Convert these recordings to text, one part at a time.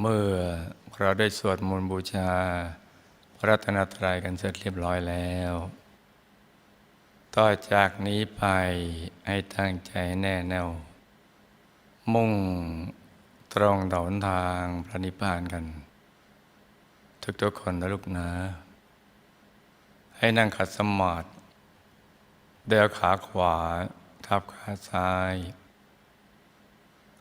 เมื่อเราได้สวดมนต์บูชา พระรัตนตรัยกันเสร็จเรียบร้อยแล้ว ต่อจากนี้ไปให้ตั้งใจแน่แน่ว มุ่งตรงต่อหนทางพระนิพพานกัน ทุกๆคนนะลูกนะ ให้นั่งขัดสมาธิเดินขาขวา ทับขาซ้าย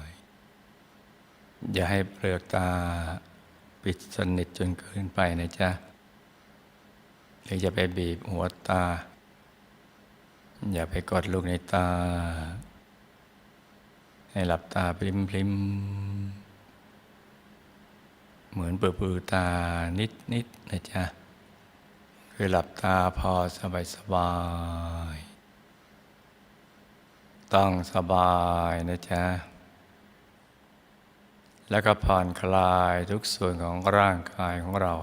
ย อย่าให้เปลือกตาปิดสนิทจนเกินไปนะจ๊ะหรือจะไปบีบหัวตา อย่าไปกดลูกในตา ให้หลับตาพลิมพลิมเหมือนเปิดปือตานิดนิดนะจ๊ะ คือหลับตาพอสบายสบาย ต้องสบายนะจ๊ะ แล้วก็ผ่อนคลายทุกส่วนของร่างกายของเรา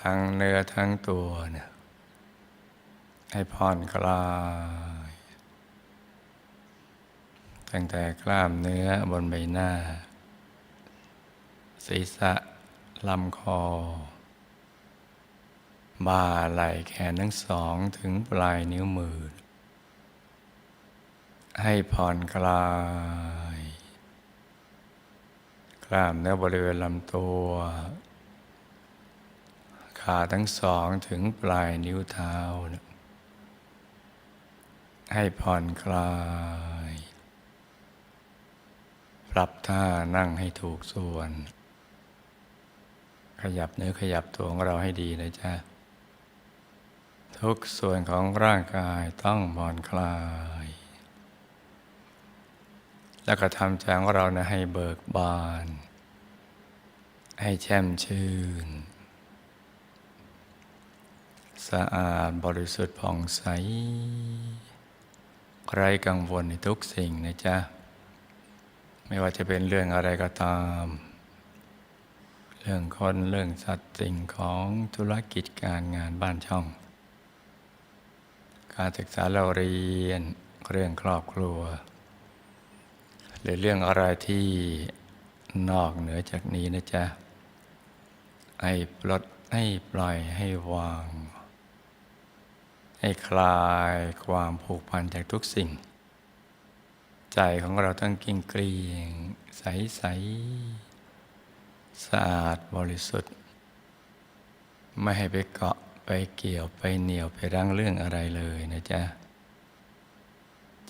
ทั้งเนื้อทั้งตัวเนี่ยให้ผ่อนคลายตั้งแต่กล้ามเนื้อบนใบหน้า ศีรษะลำคอ บ่าไหล่แขนทั้งสองถึงปลายนิ้วมือ ให้ผ่อนคลาย ล้ามเนื้อบริเวณลำตัว ขาทั้งสองถึงปลายนิ้วเท้านะให้ผ่อนคลาย ปรับท่านั่งให้ถูกส่วน ขยับเนื้อขยับตัวของเราให้ดีนะจ๊ะ ทุกส่วนของร่างกายต้องผ่อนคลาย แล้วก็ทำใจของเรานะให้เบิกบาน ให้แช่มชื่น สะอาดบริสุทธิ์ผ่องใส ไร้กังวลในทุกสิ่งนะจ๊ะ ไม่ว่าจะเป็นเรื่องอะไรก็ตาม เรื่องคนเรื่องสัตว์สิ่งของธุรกิจการงานบ้านช่อง การศึกษาเราเรียนเรื่องครอบครัว หรือเรื่องอะไรที่นอกเหนือจากนี้นะจ๊ะ ให้ปลดให้ปล่อยให้วาง ให้คลายความผูกพันจากทุกสิ่ง ใจของเราต้องกิ้งเกลียง ใสใสสะอาดบริสุทธิ์ ไม่ให้ไปเกาะไปเกี่ยวไปเหนียวไปรั้งเรื่องอะไรเลยนะจ๊ะ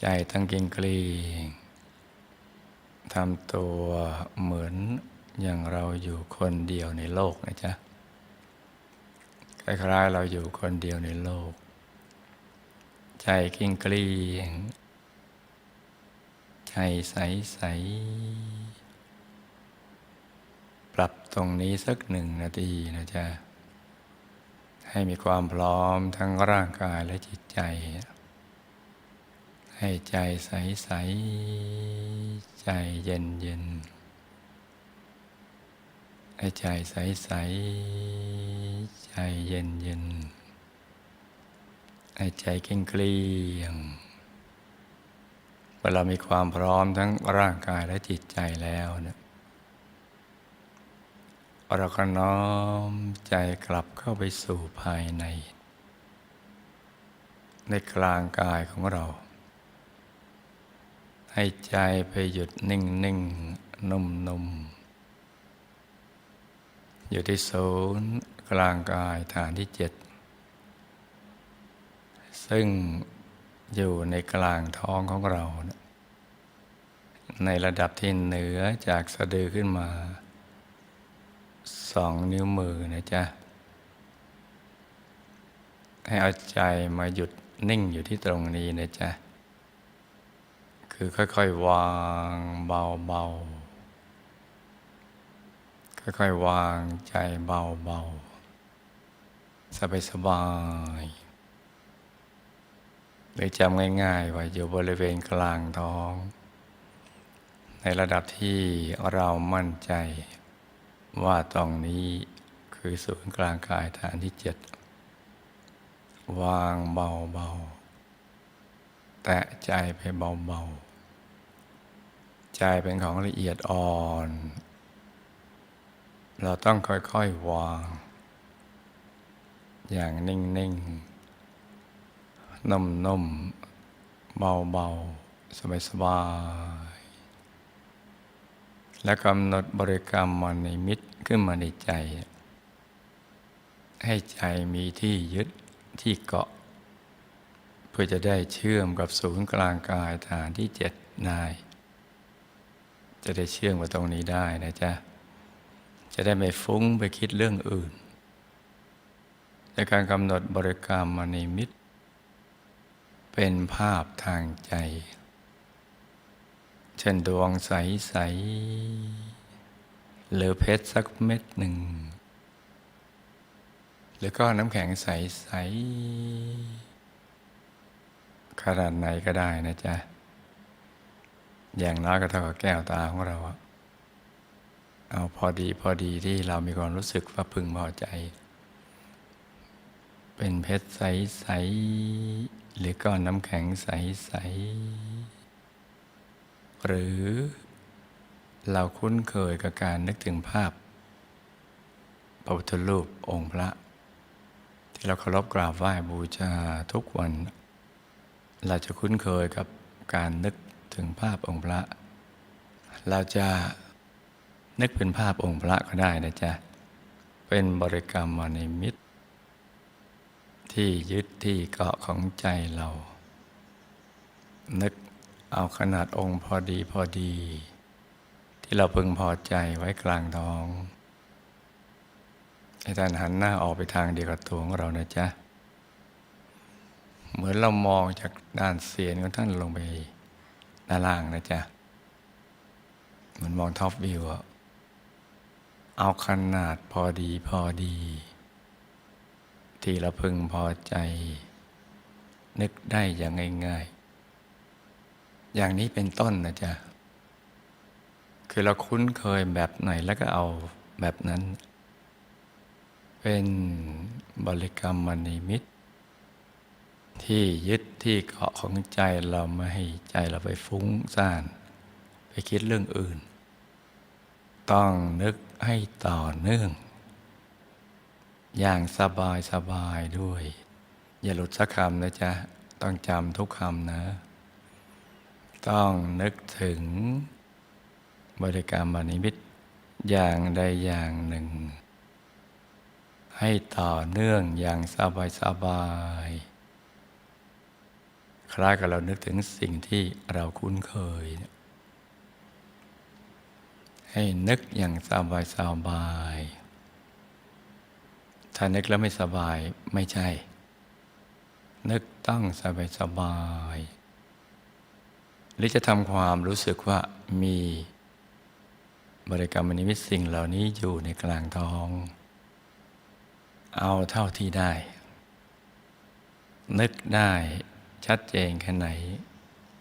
ใจตั้งกิ้งเกลียงทำตัวเหมือน อย่างเราอยู่คนเดียวในโลกนะจ๊ะคล้ายๆเราอยู่คนเดียวในโลก ใจกิ้งกลียงใจใสใสปรับตรงนี้สักหนึ่งนาทีนะจ๊ะให้มีความพร้อมทั้งร่างกายและจิตใจ ให้ใจใสใสใจเย็นเย็น ให้ใจใสใสใจเย็นเย็นให้ใจเกลี้ยงเกลี้ยงเวลามีความพร้อมทั้งร่างกายและจิตใจแล้วเนี่ยเราก็น้อมใจกลับเข้าไปสู่ภายใน ในกลางกายของเรา ให้ใจไปหยุดนิ่งนิ่งนุ่มนุ่ม อยู่ที่ศูนย์กลางกายฐานที่เจ็ดซึ่งอยู่ในกลางท้องของเรา ในระดับที่เหนือจากสะดือขึ้นมาสองนิ้วมือนะจ๊ะ ให้เอาใจมาหยุดนิ่งอยู่ที่ตรงนี้นะจ๊ะ คือค่อยๆ วางเบาๆ ค่อยๆวางใจเบาๆ สบายๆหรือจำง่ายๆว่าอยู่บริเวณกลางท้อง ในระดับที่เรามั่นใจว่าตรงนี้คือศูนย์กลางกายฐานที่เจ็ดวางเบาๆ แตะใจไปเบาๆ ใจเป็นของละเอียดอ่อน เราต้องค่อยๆวาง อย่างนิ่งๆ นุ่มๆ เบาๆ สบายๆ และกำหนดบริกรรมมันในมิตรขึ้นมาในใจ ให้ใจมีที่ยึดที่เกาะ เพื่อจะได้เชื่อมกับศูนย์กลางกายฐานที่เจ็ดนาย จะได้เชื่อมกับตรงนี้ได้นะจ๊ะ จะได้ไม่ฟุ้งไปคิดเรื่องอื่นในการกำหนดบริกรรมมณีมิตรเป็นภาพทางใจ เช่นดวงใส ๆ หรือเพชรสักเม็ดหนึ่ง หรือก็น้ำแข็งใส ๆ ขนาดไหนก็ได้นะจ๊ะ อย่างน้อยก็เท่ากับแก้วตาของเราอะ เอาพอดีพอดีที่เรามีความรู้สึกว่าพึงพอใจ เป็นเพชรใสๆหรือก้อนน้ำแข็งใสๆหรือเราคุ้นเคยกับการนึกถึงภาพพระพุทธรูปองค์พระ ที่เราเคารพกราบไหว้บูชาทุกวัน เราจะคุ้นเคยกับการนึกถึงภาพองค์พระ เราจะ นึกเป็นภาพองค์พระก็ได้นะจ๊ะ เป็นบริกรรมมาในมิตร ที่ยึดที่เกาะของใจเรา นึกเอาขนาดองค์พอดีพอดี ที่เราพึงพอใจไว้กลางท้อง ให้ท่านหันหน้าออกไปทางเดียวกับตัวของเรานะจ๊ะ เหมือนเรามองจากด้านเสียนของท่านลงไปด้านล่างนะจ๊ะ เหมือนมองท็อปวิวอะ เอาขนาดพอดีพอดี ที่เราพึงพอใจ นึกได้อย่างง่ายๆ อย่างนี้เป็นต้นนะจ๊ะ คือเราคุ้นเคยแบบไหนแล้วก็เอาแบบนั้น เป็นบริกรรมมณีมิตที่ยึดที่เกาะของใจเราไม่ให้ใจเราไปฟุ้งซ่าน ไปคิดเรื่องอื่น ต้องนึกให้ต่อเนื่อง อย่างสบายสบายด้วย อย่าหลุดสักคำนะจ๊ะ ต้องจำทุกคำนะ ต้องนึกถึง บริกรรมบานิมิตอย่างใดอย่างหนึ่ง ให้ต่อเนื่องอย่างสบายสบายคล้ายกับเรานึกถึงสิ่งที่เราคุ้นเคย ให้นึกอย่างสบายสบาย ถ้านึกแล้วไม่สบายไม่ใช่ นึกต้องสบายสบายหรือจะทำความรู้สึกว่ามีบริกรรมนิมิตสิ่งเหล่านี้อยู่ในกลางท้อง เอาเท่าที่ได้ นึกได้ชัดเจนแค่ไหน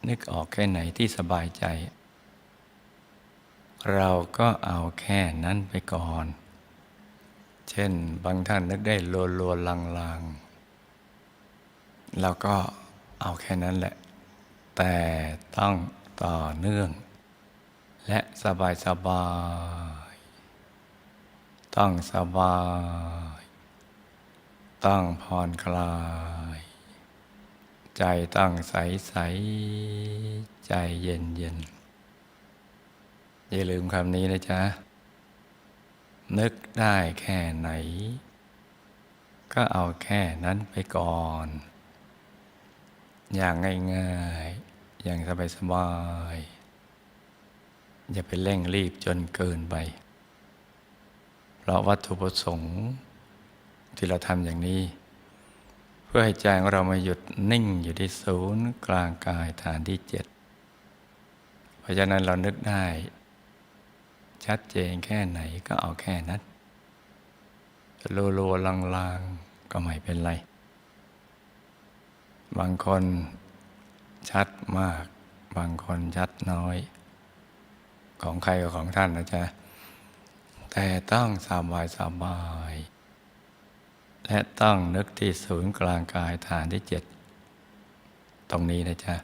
นึกออกแค่ไหนที่สบายใจ เราก็เอาแค่นั้นไปก่อน เช่นบางท่านนึกได้ลวนลวนลังลังเราก็เอาแค่นั้นแหละ แต่ต้องต่อเนื่อง และสบายสบาย ต้องสบาย ต้องผ่อนคลาย ใจตั้งใสใสใจเย็นเย็น อย่าลืมคำนี้นะจ๊ะ นึกได้แค่ไหน ก็เอาแค่นั้นไปก่อน อย่างง่ายๆ อย่างสบายๆ อย่าไปเร่งรีบจนเกินไป เพราะวัตถุประสงค์ที่เราทำอย่างนี้ เพื่อให้ใจของเรามาหยุดนิ่งอยู่ที่ศูนย์กลางกายฐานที่เจ็ดเพราะฉะนั้นเรานึกได้ ชัดเจนแค่ไหนก็เอาแค่นั้นรัวรัวๆลางๆก็ไม่เป็นไร บางคนชัดมาก บางคนชัดน้อย ของใครกับของท่านนะจ๊ะ แต่ต้องสบายสบาย และต้องนึกที่ศูนย์กลางกายฐานที่เจ็ด ตรงนี้นะจ๊ะ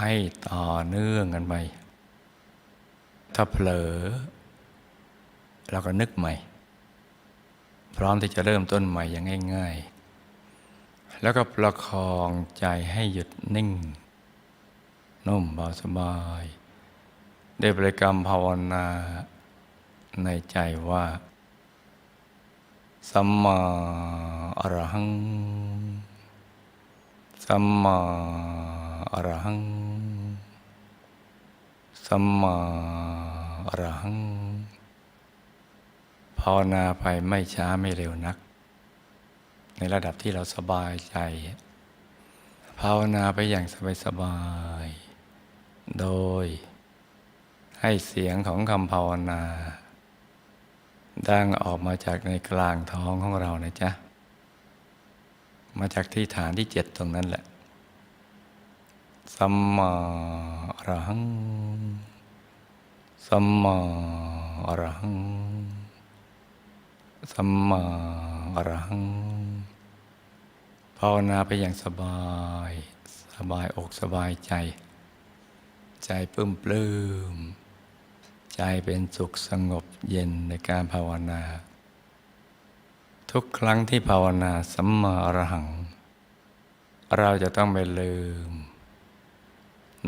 ให้ต่อเนื่องกันไป ถ้าเผลอ เราก็นึกใหม่ พร้อมที่จะเริ่มต้นใหม่อย่างง่าย ๆ แล้วก็ประคองใจให้หยุดนิ่ง นุ่มเบาสบาย ได้บริกรรมภาวนาในใจว่า สัมมาอรหัง สัมมาอรหัง สัมมา อรหังภาวนาไปไม่ช้าไม่เร็วนัก ในระดับที่เราสบายใจ ภาวนาไปอย่างสบายๆโดย ให้เสียงของคำภาวนา ดังออกมาจากในกลางท้องของเรานะจ๊ะ มาจากที่ฐานที่เจ็ดตรงนั้นแหละสัมมาอรหัง สัมมาอรหัง สัมมาอรหัง ภาวนาไปอย่างสบาย สบายอกสบายใจ ใจปลื้มปลื้ม ใจเป็นสุขสงบเย็นในการภาวนา ทุกครั้งที่ภาวนาสัมมาอรหัง เราจะต้องไม่ลืม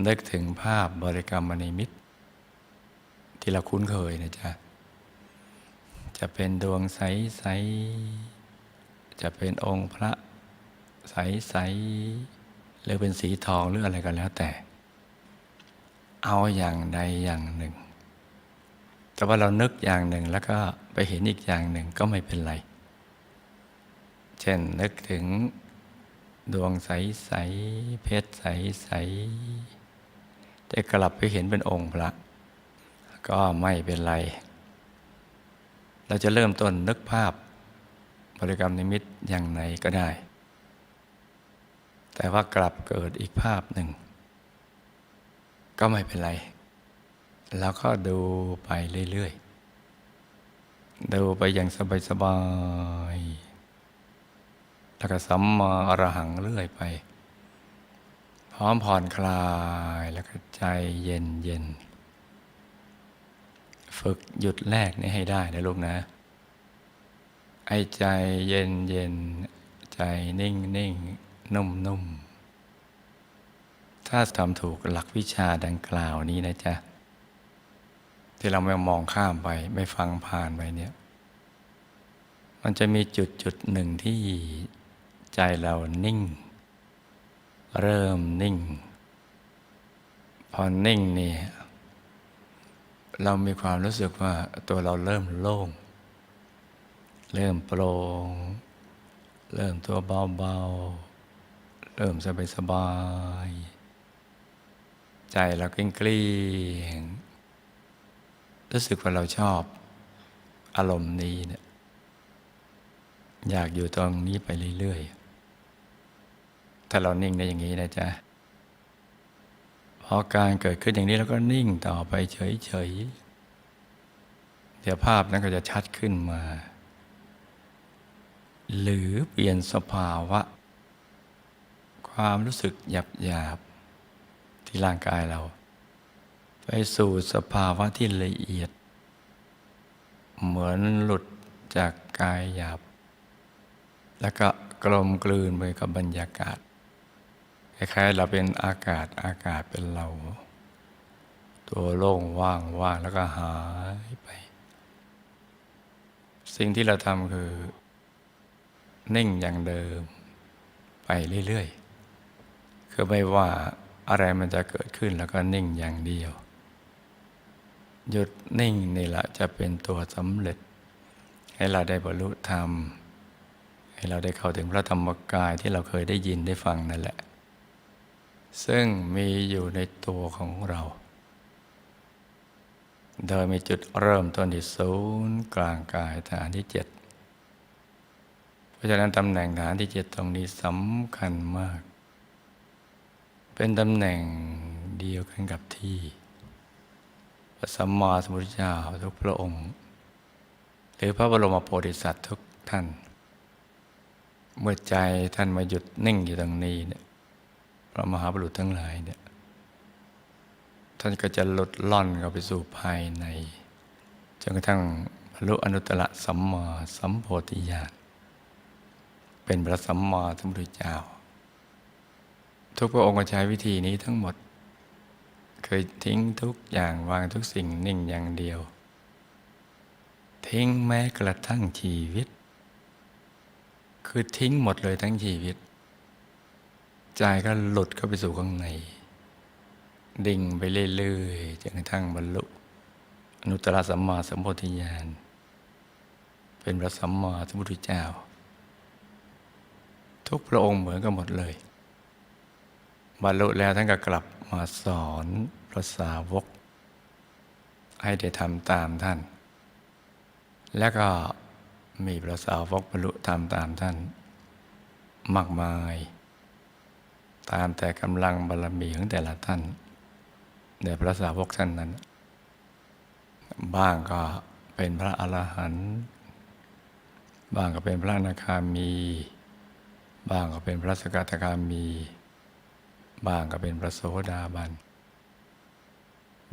นึกถึงภาพบริกรรมนิมิต ที่เราคุ้นเคยนะจ๊ะ จะเป็นดวงใสๆจะเป็นองค์พระใสๆหรือเป็นสีทองหรืออะไรก็แล้วแต่ เอาอย่างใดอย่างหนึ่ง แต่ว่าเรานึกอย่างหนึ่งแล้วก็ไปเห็นอีกอย่างหนึ่งก็ไม่เป็นไร เช่นนึกถึงดวงใสๆเพชรใสๆแต่กลับไปเห็นเป็นองค์พระ ก็ไม่เป็นไร เราจะเริ่มต้นนึกภาพบริกรรมนิมิตอย่างไหนก็ได้ แต่ว่ากลับเกิดอีกภาพหนึ่ง ก็ไม่เป็นไร แล้วก็ดูไปเรื่อยๆ ดูไปอย่างสบายๆแล้วก็สัมมาอรหังเรื่อยไป พร้อมผ่อนคลายแล้วก็ใจเย็นเย็นๆ ฝึกหยุดแรกนี่ให้ได้นะลูกนะ ไอ้ใจเย็นเย็นใจนิ่งนิ่งนุ่มนุ่มถ้าทำถูกหลักวิชาดังกล่าวนี้นะจ๊ะ ที่เราไม่มองข้ามไป ไม่ฟังผ่านไปเนี่ย มันจะมีจุดจุดหนึ่งที่ใจเรานิ่ง เริ่มนิ่ง พอนิ่งเนี่ย เรามีความรู้สึกว่าตัวเราเริ่มโล่ง เริ่มโปร่ง เริ่มตัวเบาๆ เริ่มสบายสบายๆใจเราเกลี้ยงเกลี้ยงรู้สึกว่าเราชอบอารมณ์นี้เนี่ยอยากอยู่ตรงนี้ไปเรื่อยๆ ถ้าเรานิ่งได้อย่างนี้นะจ๊ะ พอการเกิดขึ้นอย่างนี้แล้วก็นิ่งต่อไปเฉยๆเดี๋ยวภาพนั้นก็จะชัดขึ้นมา หรือเปลี่ยนสภาวะ ความรู้สึกหยาบๆที่ร่างกายเรา ไปสู่สภาวะที่ละเอียด เหมือนหลุดจากกายหยาบ แล้วก็กลมกลืนไปกับบรรยากาศ คล้ายๆเราเป็นอากาศอากาศเป็นเรา ตัวโล่งว่างว่างแล้วก็หายไป สิ่งที่เราทำคือ นิ่งอย่างเดิม ไปเรื่อยๆ คือไม่ว่าอะไรมันจะเกิดขึ้นแล้วก็นิ่งอย่างเดียว หยุดนิ่งนี่แหละจะเป็นตัวสำเร็จ ให้เราได้บรรลุธรรม ให้เราได้เข้าถึงพระธรรมกายที่เราเคยได้ยินได้ฟังนั่นแหละ ซึ่งมีอยู่ในตัวของเรา โดยมีจุดเริ่มต้นที่ศูนย์กลางกายฐานที่เจ็ดเพราะฉะนั้นตำแหน่งฐานที่เจ็ดตรงนี้สำคัญมาก เป็นตำแหน่งเดียวกันกับที่พระสัมมาสัมพุทธเจ้าทุกพระองค์ หรือพระบรมโพธิสัตว์ทุกท่าน เมื่อใจท่านมาหยุดนิ่งอยู่ตรงนี้เนี่ย ระมหาบุรุษทั้งหลายเนี่ยท่านก็จะลดล่อนเข้าไปสู่ภายใน จนกระทั่งบรรลุอนุตตรสัมมาสัมโพธิญาณเป็นพระสัมมาสัมพุทธเจ้า ทุกพระองค์ใช้วิธีนี้ทั้งหมด เคยทิ้งทุกอย่างวางทุกสิ่งนิ่งอย่างเดียว ทิ้งแม้กระทั่งชีวิต คือทิ้งหมดเลยทั้งชีวิต ใจก็หลุดเข้าไปสู่ข้างใน ดิ่งไปเรื่อยๆจนกระทั่งบรรลุอนุตตรสัมมาสัมโพธิญาณ เป็นพระสัมมาสัมพุทธเจ้า ทุกพระองค์เหมือนกันหมดเลย บรรลุแล้วท่านก็กลับมาสอนพระสาวก ให้ได้ทำตามท่าน แล้วก็มีพระสาวกบรรลุทำตามท่าน มากมาย ตามแต่กำลังบารมีของแต่ละท่าน ในพระสาวกท่านนั้น บ้างก็เป็นพระอรหันต์บ้างก็เป็นพระอนาคามี บ้างก็เป็นพระสกทาคามี บ้างก็เป็นพระโสดาบัน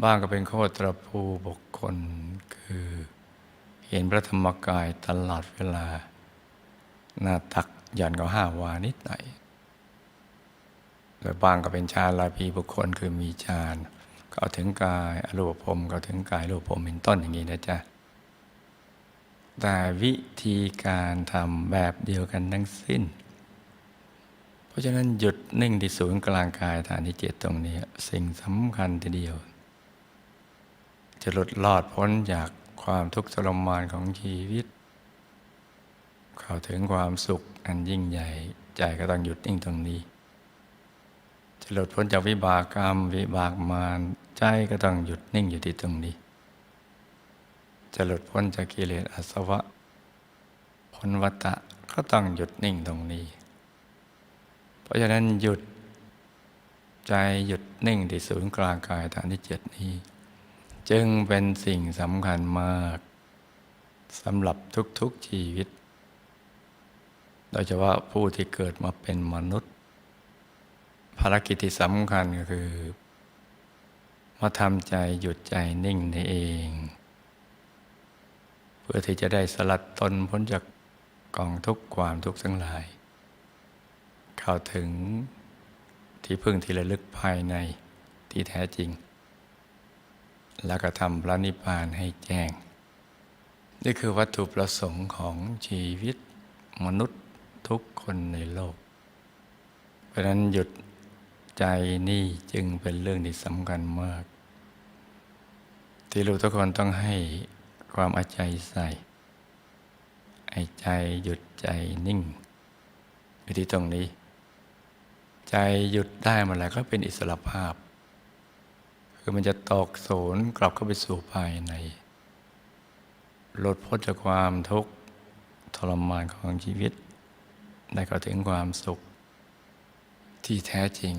บ้างก็เป็นโคตรภูบุคคลคือเห็นพระธรรมกายตลอดเวลา หน้าตักหย่อนก็ห้าวานิดหน่อย แล้วบางก็เป็นฌานลาภีบุคคลคือมีฌานก็ถึงกายอรูปภพก็ถึงกายรูปภพเป็นต้นอย่างนี้นะจ๊ะแต่วิธีการทำแบบเดียวกันทั้งสิ้น เพราะฉะนั้นหยุดนิ่งที่ศูนย์กลางกายฐานที่เจ็ดตรงนี้ สิ่งสำคัญทีเดียว จะหลุดลอดพ้นจากความทุกข์ทรมานของชีวิต เข้าถึงความสุขอันยิ่งใหญ่ใจก็ต้องหยุดนิ่งตรงนี้ จะหลุดพ้นจากวิบากกรรม วิบากมารใจก็ต้องหยุดนิ่งอยู่ที่ตรงนี้ จะหลุดพ้นจากกิเลสอาสวะพ้นวัตตะก็ต้องหยุดนิ่งตรงนี้ เพราะฉะนั้นหยุดใจหยุดนิ่งที่ศูนย์กลางกายฐานที่เจ็ดนี้ จึงเป็นสิ่งสำคัญมากสำหรับทุกๆชีวิต โดยเฉพาะผู้ที่เกิดมาเป็นมนุษย์ ภารกิจที่สำคัญก็คือ มาทำใจหยุดใจนิ่งในเอง เพื่อที่จะได้สลัดตนพ้นจากกองทุกข์ความทุกข์ทั้งหลาย เข้าถึงที่พึ่งที่ระลึกภายในที่แท้จริง แล้วก็ทำพระนิพพานให้แจ้ง นี่คือวัตถุประสงค์ของชีวิตมนุษย์ทุกคนในโลก เพราะนั้นหยุด ใจนี่จึงเป็นเรื่องที่สำคัญมาก ที่ลูกทุกคนต้องให้ความอาใจใส่ไอ้ใจหยุดใจนิ่งอยู่ที่ตรงนี้ ใจหยุดได้มื่อไหร่ก็เป็นอิสระภาพ คือมันจะตกโสนกลับเข้าไปสู่ภายใน หลุดพ้นจากความทุกข์ทรมานของชีวิต ได้เข้าถึงความสุขที่แท้จริง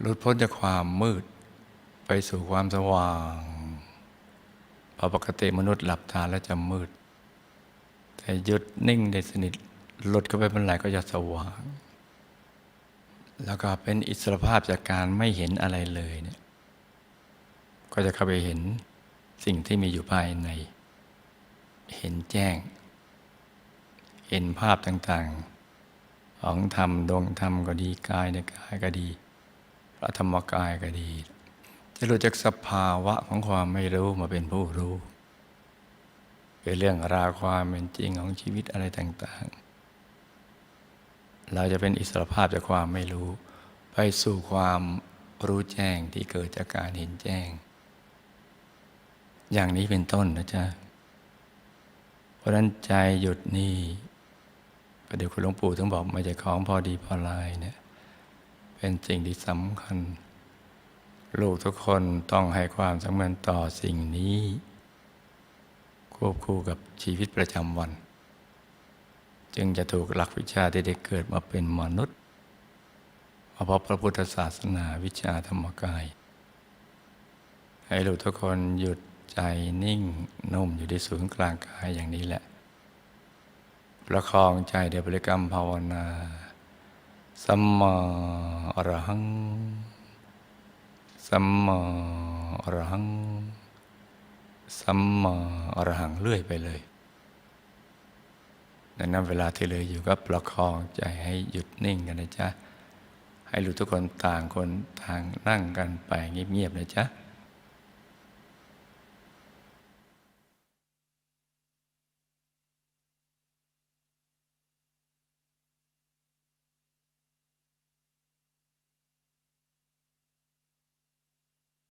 หลุดพ้นจากความมืด ไปสู่ความสว่างเพราะปกติมนุษย์หลับตาแล้วจะมืด แต่หยุดนิ่งได้สนิทหลุดเข้าไปเมื่อไหร่ก็จะสว่าง แล้วก็เป็นอิสรภาพจากการไม่เห็นอะไรเลยเนี่ย ก็จะเข้าไปเห็นสิ่งที่มีอยู่ภายใน เห็นแจ้ง เห็นภาพต่างๆ ของธรรมดวงธรรมก็ดีกายในกายก็ดี พระธรรมกายก็ดี จะรู้จักสภาวะของความไม่รู้มาเป็นผู้รู้เป็นเรื่องราวความเป็นจริงของชีวิตอะไรต่าง ๆ เราจะเป็นอิสรภาพจากความไม่รู้ ไปสู่ความรู้แจ้งที่เกิดจากการเห็นแจ้ง อย่างนี้เป็นต้นนะจ๊ะเพราะนั้นใจหยุดนี่ประเดี๋ยวคุณหลวงปู่ถึงบอกม่ใช่ของพอดีพอลายเนี่ย เป็นสิ่งที่สำคัญ ลูกทุกคนต้องให้ความสำคัญต่อสิ่งนี้ ควบคู่กับชีวิตประจำวัน จึงจะถูกหลักวิชาที่ได้เกิดมาเป็นมนุษย์มาพบพระพุทธศาสนาวิชาธรรมกาย ให้ลูกทุกคนหยุดใจนิ่งนุ่มอยู่ที่ศูนย์กลางกายอย่างนี้แหละ ประคองใจเดยวบริกรรมภาวนา สัมมาอรหัง สัมมาอรหัง สัมมาอรหังเรื่อยไปเลยดังนั้นเวลาที่เหลืออยู่ก็ประคองใจให้หยุดนิ่งกันนะจ๊ะ ให้รู้ทุกคนต่างคนต่างนั่งกันไปเงียบๆนะจ๊ะ